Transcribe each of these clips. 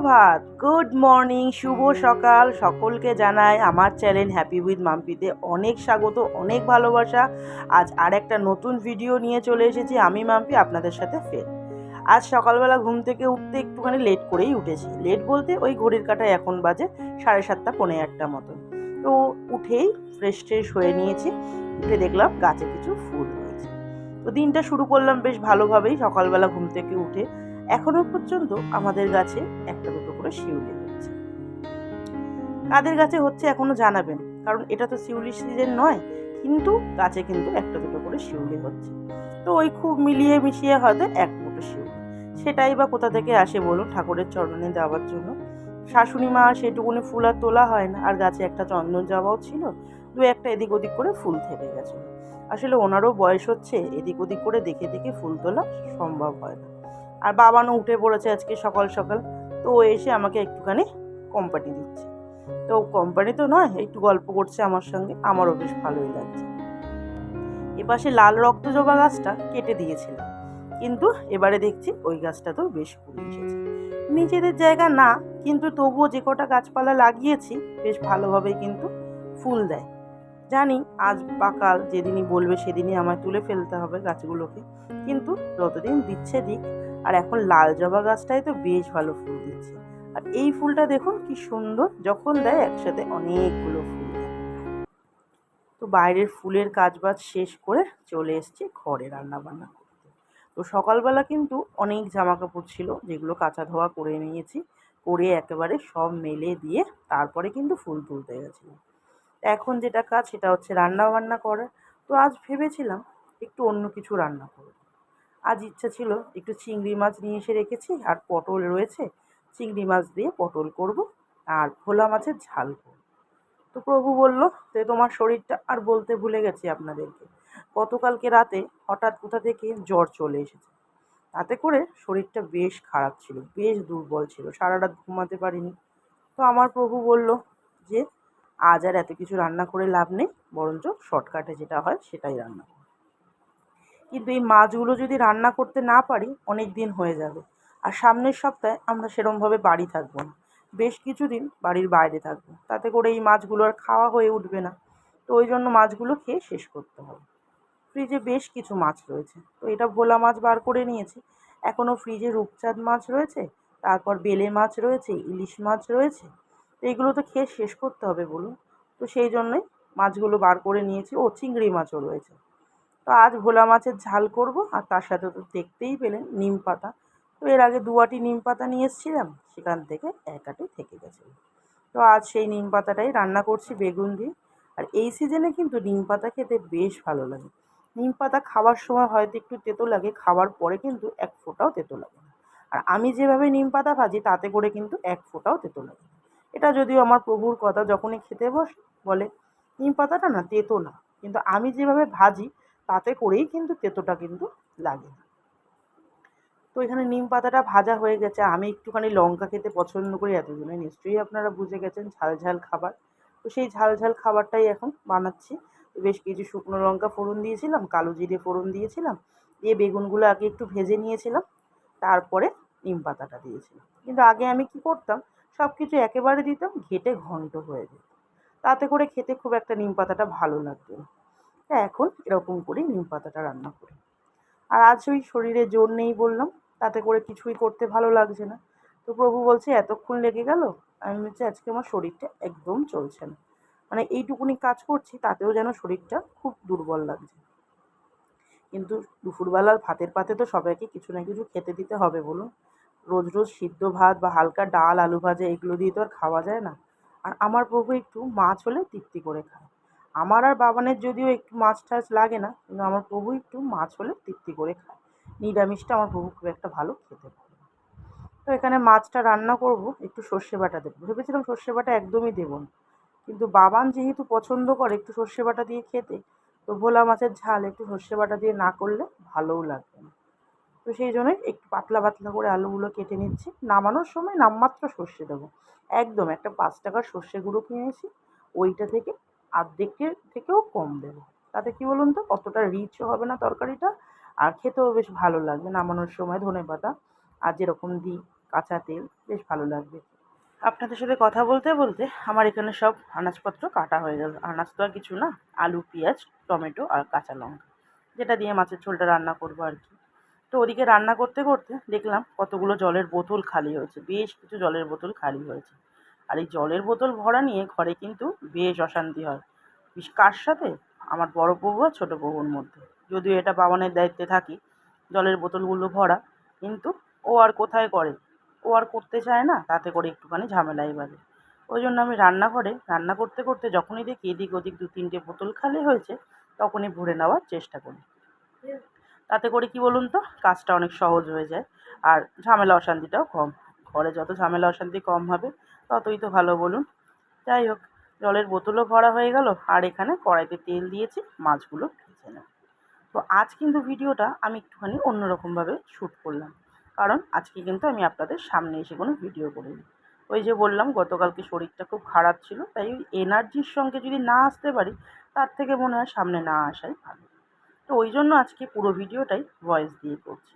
সুপ্রভাত। Good morning শুভ সকাল। সকলকে জানাই আমার চ্যানেল হ্যাপি উইথ মাম্পিতে অনেক স্বাগত অনেক ভালোবাসা। আজ আর একটা নতুন ভিডিও নিয়ে চলে এসেছি আমি মাম্পি আপনাদের সাথে ফের। আজ সকালবেলা ঘুম থেকে উঠতে একটুখানি লেট করেই উঠেছি। লেট বলতে ওই ঘড়ির কাটায় এখন বাজে সাড়ে সাতটা পৌনে আটটা মতো। তো উঠেই ফ্রেশ ট্রেশ হয়ে নিয়েছি উঠে দেখলাম গাছে কিছু ফুল হয়েছে তো দিনটা শুরু করলাম বেশ ভালোভাবেই সকালবেলা ঘুম থেকে উঠে। এখনও পর্যন্ত আমাদের গাছে একটা দুটো করে শিউলি হচ্ছে কাদের গাছে হচ্ছে এখনও জানাবেন, কারণ এটা তো শিউলি সিজন নয়, কিন্তু গাছে কিন্তু একটা দুটো করে শিউলি হচ্ছে। তো ওই খুব মিলিয়ে মিশিয়ে হয়তো এক মুঠো শিউলি। সেটাই বা কোথা থেকে আসে বলুন ঠাকুরের চরণে দেওয়ার জন্য। শাশুড়ি মা সেটুকুনি ফুল আর তোলা হয় না, আর গাছে একটা চন্দন জবাও ছিল, দু একটা এদিক ওদিক করে ফুল থেকে গেছিল। আসলে ওনারও বয়স হচ্ছে, এদিক ওদিক করে দেখে দেখে ফুল তোলা সম্ভব হয় না। আর বাবানও উঠে পড়েছে আজকে সকাল সকাল। তো ও এসে আমাকে একটুখানি কোম্পানি দিচ্ছে। তো কোম্পানি তো নয়, একটু গল্প করছে আমার সঙ্গে। আমারও বেশ ভালোই লাগছে। এপাশে লাল রক্ত জবা গাছটা কেটে দিয়েছিলাম কিন্তু এবারে দেখছি ওই গাছটা তো বেশ ফুল এসেছে। নিজেদের জায়গা না, কিন্তু তবুও যে কটা গাছপালা লাগিয়েছি, বেশ ভালোভাবেই কিন্তু ফুল দেয়। জানি আজ বাকাল যেদিনই বলবে সেদিনই আমায় তুলে ফেলতে হবে গাছগুলোকে। কিন্তু যতদিন দিচ্ছে দিক আর এখন লাল জবা গাছটাই তো বেশ ভালো ফুল দিচ্ছে। আর এই ফুলটা দেখুন কি সুন্দর, যখন দেয় একসাথে অনেকগুলো ফুল তো বাইরের ফুলের কাজবাজ শেষ করে চলে এসেছি ঘরে রান্না বান্না করতে। তো সকালবেলা কিন্তু অনেক জামা কাপড় ছিল, যেগুলো কাঁচা ধোয়া করে নিয়েছি, করে একেবারে সব মেলে দিয়ে তারপরে কিন্তু ফুল তুলতে গেছিলাম। এখন যেটা কাজ সেটা হচ্ছে রান্না বান্না করা। তো আজ ভেবেছিলাম একটু অন্য কিছু রান্না করব। আজ ইচ্ছা ছিল একটু চিংড়ি মাছ নিয়ে এসে রেখেছি আর পটল রয়েছে। চিংড়ি মাছ দিয়ে পটল করব আর ভোলা মাছের ঝাল করব। তো প্রভু বলল যে তোমার শরীরটা আর বলতে ভুলে গেছি আপনাদেরকে। গতকালকে রাতে হঠাৎ কোথা থেকে জ্বর চলে এসেছে। তাতে করে শরীরটা বেশ খারাপ ছিল, বেশ দুর্বল ছিল সারা রাত ঘুমাতে পারিনি। তো আমার প্রভু বলল যে, আজ আর এত কিছু রান্না করে লাভ নেই, বরঞ্চ শর্টকাটে যেটা হয় সেটাই রান্না কিন্তু এই মাছগুলো যদি রান্না করতে না পারি, অনেক দিন হয়ে যাবে। আর সামনের সপ্তাহে আমরা সেরমভাবে বাড়ি থাকব না। বেশ কিছুদিন বাড়ির বাইরে থাকব। তাতে করে এই মাছগুলো আর খাওয়া হয়ে উঠবে না। তো ওই জন্য মাছগুলো খেয়ে শেষ করতে হবে। ফ্রিজে বেশ কিছু মাছ রয়েছে। তো এটা ভোলা মাছ বার করে নিয়েছি। এখনও ফ্রিজে রূপচাঁদ মাছ রয়েছে, তারপর বেলে মাছ রয়েছে, ইলিশ মাছ রয়েছে। তো এগুলো তো খেয়ে শেষ করতে হবে বলুন। তো সেই জন্যই মাছগুলো বার করে নিয়েছি। ও চিংড়ি মাছও রয়েছে। তো আজ ভোলা মাছের ঝাল করব আর তার সাথে তো দেখতেই পেলেন নিম পাতা। তো এর আগে দুয়াটি নিম পাতা নিয়ে এসেছিলাম, সেখান থেকে এক আটি থেকে গেছিল তো আজ সেই নিম পাতাটাই রান্না করছি বেগুন দিয়ে। আর এই সিজনে কিন্তু নিম পাতা খেতে বেশ ভালো লাগে। নিম পাতা খাওয়ার সময় হয়তো একটু তেতো লাগে, খাওয়ার পরে কিন্তু এক ফোঁটাও তেতো লাগে না। আর আমি যেভাবে নিম পাতা ভাজি, তাতে করে কিন্তু এক ফোঁটাও তেতো লাগে এটা যদিও আমার প্রভুর কথা, যখনই খেতে বসে, বলে, নিম পাতাটা না, তেতো না। কিন্তু আমি যেভাবে ভাজি তাতে করেই কিন্তু তেতোটা কিন্তু লাগে। তো এখানে নিম পাতাটা ভাজা হয়ে গেছে। আমি একটুখানি লঙ্কা খেতে পছন্দ করি এতজনে নিশ্চয়ই আপনারা বুঝে গেছেন ঝাল ঝাল খাবার। তো সেই ঝাল ঝাল খাবারটাই এখন বানাচ্ছি। বেশ কিছু শুকনো লঙ্কা ফোড়ন দিয়েছিলাম, কালো জিরে ফোড়ন দিয়েছিলাম, দিয়ে বেগুনগুলো আগে একটু ভেজে নিয়েছিলাম, তারপরে নিম পাতাটা দিয়েছিলাম। কিন্তু আগে আমি কি করতাম সব কিছু একেবারে দিতাম, ঘেটে ঘন্ট হয়ে যেত। তাতে করে খেতে খুব একটা নিম পাতাটা ভালো লাগতো না। তা এখন এরকম করেই নিম পাতাটা রান্না করি। আর আজ ওই শরীরে জোর নেই বললাম, তাতে করে কিছুই করতে ভালো লাগছে না। তো প্রভু বলছে, এতক্ষণ লেগে গেল? আমি বলছি, আজকে আমার শরীরটা একদম চলছে না। মানে এইটুকুনি কাজ করছি, তাতেও যেন শরীরটা খুব দুর্বল লাগছে। কিন্তু দুপুরবেলার ভাতের পাতে তো সবাইকে কিছু না কিছু খেতে দিতে হবে বলুন। রোজ রোজ সিদ্ধ ভাত বা হালকা ডাল, আলু ভাজা, এগুলো দিয়ে তো আর খাওয়া যায় না। আর আমার প্রভু একটু মাছ হলে তৃপ্তি করে খায়। আমার আর বাবানের যদিও একটু মাছ টাছ লাগে না, কিন্তু আমার প্রভু একটু মাছ হলে তৃপ্তি করে খায়। নিরামিষটা আমার প্রভু খুব একটা ভালো খেতে পারে তো এখানে মাছটা রান্না করব, একটু সর্ষে বাটা দেবো। ভেবেছিলাম সর্ষে বাটা একদমই দেবো না, কিন্তু বাবান যেহেতু পছন্দ করে একটু সর্ষে বাটা দিয়ে খেতে, তো ভোলা মাছের ঝাল একটু সর্ষে বাটা দিয়ে না করলে ভালোও লাগবে না। তো সেই জন্যই একটু পাতলা পাতলা করে আলুগুলো কেটে নিচ্ছি। নামানোর সময় নামমাত্র সর্ষে দেবো। একদম একটা পাঁচ টাকার সর্ষে গুঁড়ো কিনেছি, ওইটা থেকে আর্ধেকের থেকেও কম দেবো। তাতে কী বলুন তো? অতটা রিচও হবে না তরকারিটা? আর খেতেও বেশ ভালো লাগবে, নামানোর সময় ধনে পাতা আর যেরকম দিই কাঁচা তেল, বেশ ভালো লাগবে। আপনাদের সাথে কথা বলতে বলতে আমার এখানে সব আনাজপত্র কাটা হয়ে গেল। আনাজ তো আর কিছু না, আলু, পেঁয়াজ, টমেটো আর কাঁচা লঙ্কা। যেটা দিয়ে মাছের ঝোলটা রান্না করব আর কি। তো ওদিকে রান্না করতে করতে দেখলাম কতগুলো জলের বোতল খালি হয়েছে, বেশ কিছু জলের বোতল খালি হয়েছে। আর এই জলের বোতল ভরা নিয়ে ঘরে কিন্তু বেশ অশান্তি হয়। কার সাথে? আমার বড় বউ আর ছোটো বউর মধ্যে। যদিও এটা বাবানের দায়িত্বে থাকি, জলের বোতলগুলো ভরা, কিন্তু ও আর কোথায় করে? ও আর করতে চায় না, তাতে করে একটুখানি ঝামেলাই বাজে। ওই জন্য আমি রান্নাঘরে, রান্না করতে করতে যখনই দেখি এদিক ওদিক দু তিনটে বোতল খালি হয়েছে, তখনই ভরে নেওয়ার চেষ্টা করি। তাতে করে কি বলুন তো, কাজটা অনেক সহজ হয়ে যায়, আর ঝামেলা অশান্তিটাও কম। ঘরে যত ঝামেলা অশান্তি কম হবে ততই তো ভালো, বলুন। যাই হোক, জলের বোতলও ভরা হয়ে গেল, আর এখানে কড়াইতে তেল দিয়েছি, মাছগুলো ভেজে নেব। তো আজ কিন্তু ভিডিওটা আমি একটুখানি অন্যরকমভাবে শ্যুট করলাম, কারণ আজকে কিন্তু আমি আপনাদের সামনে এসে কোনো ভিডিও করিনি। ওই যে বললাম, গতকালকে শরীরটা খুব খারাপ ছিল, তাই ওই এনার্জির সঙ্গে যদি না আসতে পারি, তার থেকে মনে হয় সামনে না আসাই ভালো। তো ওই জন্য আজকে পুরো ভিডিওটাই ভয়েস দিয়ে করছি।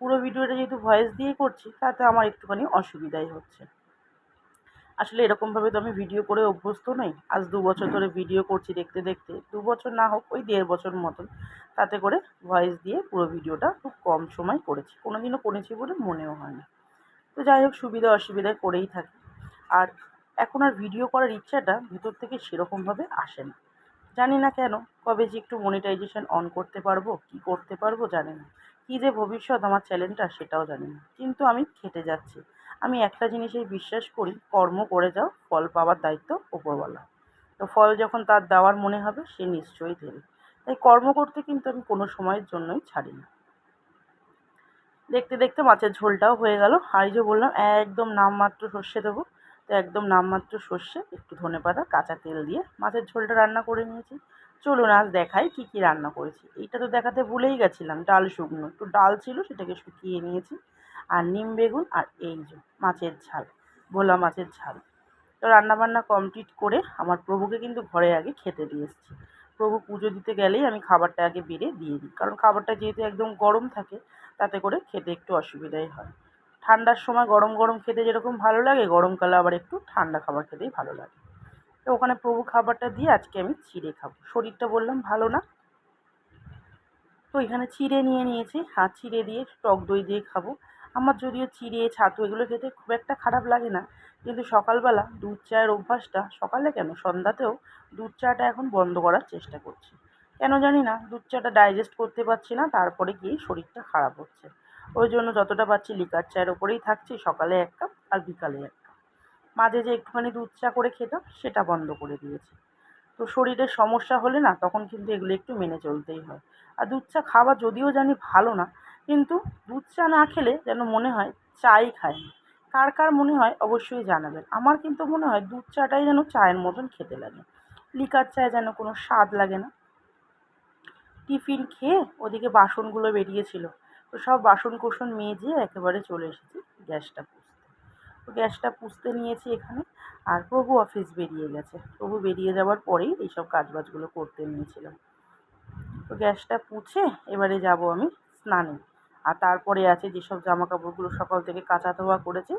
পুরো ভিডিওটা যেহেতু ভয়েস দিয়ে করছি, তাতে আমার একটুখানি অসুবিধাই হচ্ছে। আসলে এরকমভাবে তো আমি ভিডিও করে অভ্যস্ত নই। আজ দু বছর ধরে ভিডিও করছি দেখতে দেখতে। দু বছর না হোক, ওই দেড় বছর মতন। তাতে করে ভয়েস দিয়ে পুরো ভিডিওটা খুব কম সময় করেছি। কোনো দিনও করেছি বলে মনেও হয় না তো যাই হোক, সুবিধা অসুবিধায় করেই থাকি। আর এখন আর ভিডিও করার ইচ্ছাটা ভিতর থেকে সেরকমভাবে আসে না। জানি না কেন, কবে যে একটু মনিটাইজেশন অন করতে পারব, কি করতে পারব জানি না। কী যে ভবিষ্যৎ আমার চ্যানেলটা সেটাও জানি না। কিন্তু আমি খেটে যাচ্ছি। আমি একটা জিনিসেই বিশ্বাস করি, কর্ম করে যাও, ফল পাওয়ার দায়িত্ব ওপরওয়ালা। তো ফল যখন তার দেওয়ার মনে হবে, সে নিশ্চয়ই দেবে। তাই কর্ম করতে কিন্তু আমি কোনো সময়ের জন্যই ছাড়ি না। দেখতে দেখতে মাছের ঝোলটাও হয়ে গেল। আর যে বললাম, একদম নামমাত্র সর্ষে দেবো। তো একদম নামমাত্র সর্ষে, একটু ধনে পাতা, কাঁচা তেল দিয়ে মাছের ঝোলটা রান্না করে নিয়েছি। চলুন, আজ দেখাই কী কী রান্না করেছি। এইটা তো দেখাতে ভুলেই গেছিলাম, ডাল শুকনো। একটু ডাল ছিল, সেটাকে শুকিয়ে নিয়েছি। আর নিম বেগুন আর এই যে মাছের ঝাল, ভোলা মাছের ঝাল। তো রান্নাবান্না কমপ্লিট করে আমার প্রভুকে কিন্তু ঘরে আগে খেতে দিয়ে এসেছি। প্রভু পুজো দিতে গেলেই আমি খাবারটা আগে বেড়ে দিয়ে দিই। কারণ খাবারটা যেহেতু একদম গরম থাকে, তাতে করে খেতে একটু অসুবিধাই হয়। ঠান্ডার সময় গরম গরম খেতে যেরকম ভালো লাগে গরমকালে আবার একটু ঠান্ডা খাবার খেতেই ভালো লাগে। তো ওখানে প্রভু খাবারটা দিয়ে আজকে আমি চিড়ে খাব। শরীরটা বললাম ভালো না। তো এখানে চিড়ে নিয়ে নিয়েছি। আর চিড়ে দিয়ে টক দই দিয়ে খাব। আমার যদিও চিড়ে, ছাতু এগুলো খেতে খুব একটা খারাপ লাগে না, কিন্তু সকালবেলা দুধ চায়ের অভ্যাসটা সকালে কেন? সন্ধ্যাতেও দুধ চাটা এখন বন্ধ করার চেষ্টা করছি। কেন জানি না, দুধ চাটা ডাইজেস্ট করতে পারছি না, তারপরে গিয়ে শরীরটা খারাপ হচ্ছে। ওই জন্য যতটা পারছি লিকার চায়ের ওপরেই থাকছি, সকালে এক কাপ আর বিকালে এক কাপ মাঝে যে একটুখানি দুধ চা করে খেতাম, সেটা বন্ধ করে দিয়েছি। তো শরীরের সমস্যা হলে না, তখন কিন্তু এগুলো একটু মেনে চলতেই হয়। আর দুধ চা খাওয়া যদিও জানি ভালো না কিন্তু দুধ চা না খেলে যেন মনে হয় চাই খায় কার কার মনে হয় অবশ্যই জানাবেন। আমার কিন্তু মনে হয় দুধ চাটাই যেন চায়ের মতন খেতে লাগে। লিকার চায় যেন কোনো স্বাদ লাগে না। টিফিন খেয়ে ওদিকে বাসনগুলো বেরিয়েছিল। তো সব বাসন কোসন মেজে একেবারে চলে এসেছি গ্যাসটা পুষতে তো গ্যাসটা পুষতে নিয়েছি এখানে। আর প্রভু অফিস বেরিয়ে গেছে। প্রভু বেরিয়ে যাওয়ার পরেই এইসব কাজবাজগুলো করতে নিয়েছিলাম। তো গ্যাসটা পুছে এবারে যাব আমি স্নানে। আর তারপরে আছে যেসব জামা কাপড়গুলো সকাল থেকে কাঁচা ধোয়া করেছে,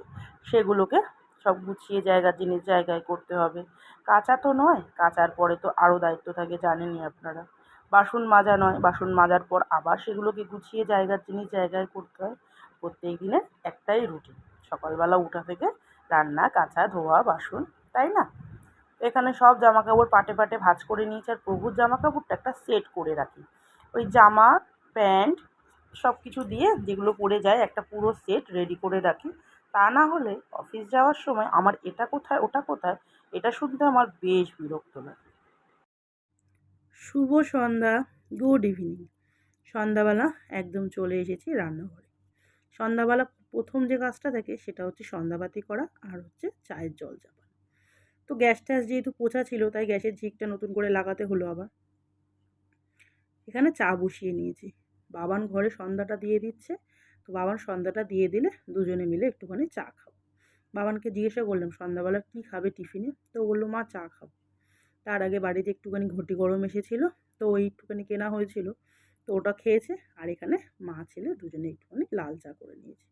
সেগুলোকে সব গুছিয়ে জায়গার জিনিস জায়গায় করতে হবে। কাঁচা তো নয়, কাচার পরে তো আরও দায়িত্ব থাকে, জানেনই আপনারা। বাসন মাজা নয়, বাসন মাজার পর আবার সেগুলোকে গুছিয়ে জায়গার জিনিস জায়গায় করতে হয়। প্রত্যেক দিনের একটাই রুটিন, সকালবেলা উঠা থেকে রান্না, কাঁচা ধোয়া, বাসন, তাই না? এখানে সব জামা কাপড় পাটে পাটে ভাঁজ করে নিয়েছি, আর প্রভুর জামা কাপড়টা একটা সেট করে রাখি। ওই জামা, প্যান্ট সব কিছু দিয়ে যেগুলো পড়ে যায় একটা পুরো সেট রেডি করে রাখি। তা না হলে অফিস যাওয়ার সময় আমার এটা কোথায়, ওটা কোথায়, এটা শুনতে আমার বেশ বিরক্ত লাগে। শুভ সন্ধ্যা গুড ইভিনিং সন্ধ্যাবেলা একদম চলে এসেছি রান্নাঘরে। সন্ধ্যাবেলা প্রথম যে কাজটা থাকে সেটা হচ্ছে সন্ধ্যাবাতি করা আর হচ্ছে চায়ের জল চাপা তো গ্যাস ট্যাস যেহেতু পোছা ছিল, তাই গ্যাসের ঝিকটা নতুন করে লাগাতে হলো আবার। এখানে চা বসিয়ে নিয়েছি। বাবান ঘরে সন্ধ্যাটা দিয়ে দিচ্ছে। তো বাবান সন্ধ্যাটা দিয়ে দিলে দুজনে মিলে একটুখানি চা খাব। বাবানকে জিজ্ঞাসা করলাম, সন্ধ্যাবেলা কী খাবে টিফিনে? তো বলল, মা, চা খাব। তার আগে বাড়িতে একটুখানি ঘটি গরম এসেছিল, তো ওই একটুখানি কেনা হয়েছিল। তো ওটা খেয়েছে আর এখানে মা ছেলে দুজনে একটুখানি লাল চা করে নিয়েছে।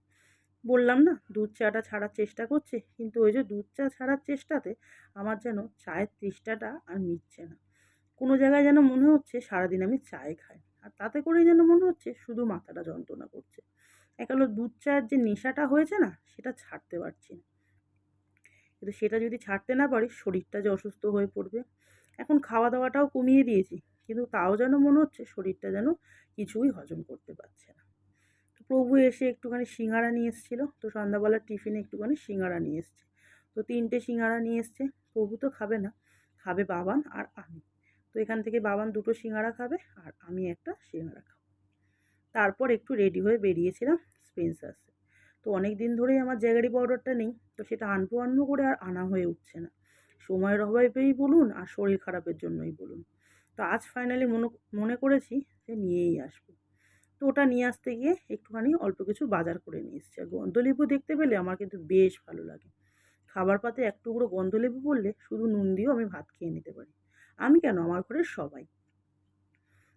বললাম, না, দুধ চাটা ছাড়ার চেষ্টা করছে, কিন্তু ওই যে দুধ চা ছাড়ার চেষ্টাতে আমার যেন চায়ের তৃষ্ঠাটা আর মিটছে না। কোনো জায়গায় যেন মনে হচ্ছে সারাদিন আমি চায় খাই আর তাতে করেই যেন মনে হচ্ছে শুধু মাথাটা যন্ত্রণা করছে। একালো দুধ চায়ের যে নেশাটা হয়েছে না, সেটা ছাড়তে পারছি না। কিন্তু সেটা যদি ছাড়তে না পারি, শরীরটা যে অসুস্থ হয়ে পড়বে। এখন খাওয়া দাওয়াটাও কমিয়ে দিয়েছি, কিন্তু তাও যেন মনে হচ্ছে শরীরটা যেন কিছুই হজম করতে পারছে না। তো প্রভু এসে একটুখানি সিঙ্গারা নিয়ে এসেছিল। তো সন্ধ্যাবেলার টিফিনে একটুখানি সিঙ্গারা নিয়ে এসছে। তো তিনটে সিঙ্গারা নিয়ে এসছে। প্রভু তো খাবে না, খাবে বাবান আর আমি। তো এখান থেকে বাবান দুটো সিঙ্গারা খাবে আর আমি একটা সিঙ্গারা খাব। তারপর একটু রেডি হয়ে বেরিয়েছিলাম স্পেন্সার্সে তো অনেক দিন ধরেই আমার জ্যাগারি পাউডারটা নেই, তো সেটা আনব আনব করে আর আনা হয়ে উঠছে না। সময়ের অভাবেই বলুন আর শরীর খারাপের জন্যই বলুন। তো আজ ফাইনালি মনে মনে করেছি যে নিয়েই আসব। তো ওটা নিয়ে আসতে গিয়ে একটুখানি অল্প কিছু বাজার করে নিয়ে এসেছি। আর গন্ধলেবু দেখতে পেলে আমার কিন্তু বেশ ভালো লাগে। খাবার পাতে এক টুকরো গন্ধলেবু পড়লে শুধু নুন দিয়েও আমি ভাত খেয়ে নিতে পারি। আমি কেন? আমার ঘরের সবাই।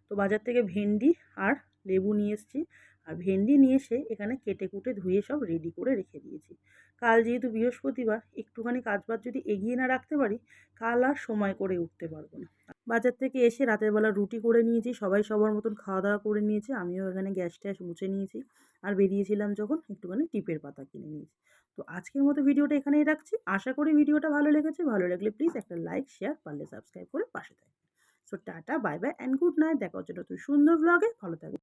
তো বাজার থেকে ভেন্ডি আর লেবু নিয়ে এসেছি। আর ভেন্ডি নিয়ে এসে এখানে কেটে কুটে ধুয়ে সব রেডি করে রেখে দিয়েছি। কাল যেহেতু বৃহস্পতিবার, একটুখানি কাজবাজ যদি এগিয়ে না রাখতে পারি, কাল আর সময় করে উঠতে পারব না। বাজার থেকে এসে রাতের বেলা রুটি করে নিয়েছি, সবাই সবার মতন খাওয়া দাওয়া করে নিয়েছে, আমিও এখানে গ্যাস ট্যাস মুছে নিয়েছি। আর বেরিয়েছিলাম যখন একটুখানি টিপের পাতা কিনে নিয়েছি। তো আজকের মতো ভিডিওটা এখানেই রাখছি। আশা করি ভিডিওটা ভালো লেগেছে। ভালো লাগলে প্লিজ একটা লাইক শেয়ার পারলে সাবস্ক্রাইব করে পাশে থাকবে so tata bye bye and good night দেখা হচ্ছে নতুন সুন্দর ব্লগে ভালো থাকবে